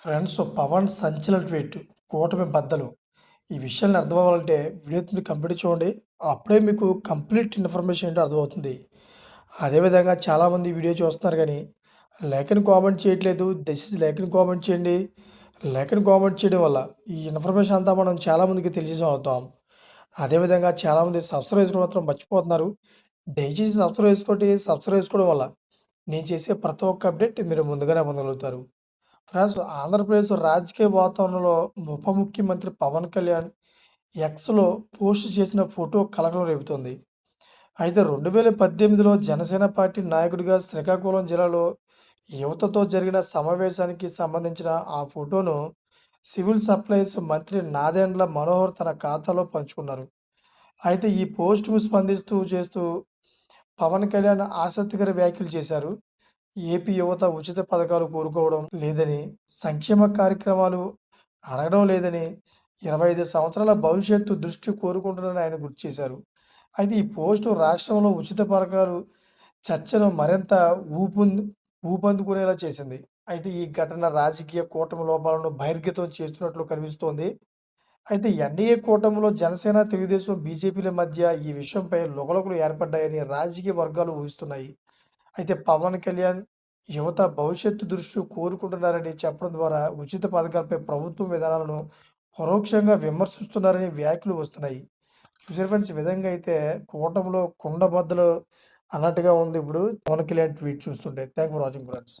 Friends Pawan సంచలన tweet కూటమి బద్దలు. ఈ విషయాన్ని అర్థం అవ్వాలంటే వీడియో కంప్లీట్ చూడండి. అప్పుడే మీకు కంప్లీట్ ఇన్ఫర్మేషన్ ఏంటో అర్థమవుతుంది. అదేవిధంగా చాలామంది వీడియో చూస్తున్నారు కానీ లేఖను కామెంట్ చేయట్లేదు. దయచేసి లేఖను కామెంట్ చేయండి. లేఖను కామెంట్ చేయడం వల్ల ఈ ఇన్ఫర్మేషన్ అంతా మనం చాలామందికి తెలియజేసి అవుతాం అదేవిధంగా చాలామంది సబ్స్క్రైబ్ చేసుకోవడం మాత్రం మర్చిపోతున్నారు. దయచేసి సబ్స్క్రైబ్ చేసుకోండి. సబ్స్క్రైబ్ చేసుకోవడం వల్ల నేను చేసే ప్రతి ఒక్క అప్డేట్ మీరు ముందుగానే పొందగలుగుతారు. ఫ్రెండ్స్ ఆంధ్రప్రదేశ్ రాజకీయ వాతావరణంలో ఉప ముఖ్యమంత్రి పవన్ కళ్యాణ్ ఎక్స్లో పోస్ట్ చేసిన ఫోటో కలకలం రేపుతోంది. అయితే రెండు వేల పద్దెనిమిదిలో జనసేన పార్టీ నాయకుడిగా శ్రీకాకుళం జిల్లాలో యువతతో జరిగిన సమావేశానికి సంబంధించిన ఆ ఫోటోను సివిల్ సప్లైస్ మంత్రి నాదెండ్ల మనోహర్ తన ఖాతాలో పంచుకున్నారు. అయితే ఈ పోస్టుకు స్పందిస్తూ చేస్తూ పవన్ కళ్యాణ్ ఆసక్తికర వ్యాఖ్యలు చేశారు. ఏపీ యువత ఉచిత పథకాలు కోరుకోవడం లేదని సంక్షేమ కార్యక్రమాలు అడగడం లేదని ఇరవై ఐదు సంవత్సరాల భవిష్యత్తు దృష్టి కోరుకుంటున్నారని ఆయన గుర్తు చేశారు. అయితే ఈ పోస్టు రాష్ట్రంలో ఉచిత పథకాలు చర్చను మరింత ఊపొంది ఊపందుకునేలా చేసింది. అయితే ఈ ఘటన రాజకీయ కూటమి లోపాలను బహిర్గతం చేస్తున్నట్లు కనిపిస్తోంది. అయితే ఎన్డీఏ కూటమిలో జనసేన తెలుగుదేశం బీజేపీల మధ్య ఈ విషయంపై లొగలొకలు ఏర్పడ్డాయని రాజకీయ వర్గాలు ఊహిస్తున్నాయి. అయితే పవన్ కళ్యాణ్ యువత భవిష్యత్తు దృష్టి కోరుకుంటున్నారని చెప్పడం ద్వారా ఉచిత పథకాలపై ప్రభుత్వం విధానాలను పరోక్షంగా విమర్శిస్తున్నారని వ్యాఖ్యలు వస్తున్నాయి. చూసారు ఫ్రెండ్స్ విధంగా అయితే కూటమిలో కుండబద్దలు అన్నట్టుగా ఉంది. ఇప్పుడు పవన్ కళ్యాణ్ ట్వీట్ చూస్తుంటే థ్యాంక్ ఫర్ వాచింగ్ ఫ్రెండ్స్.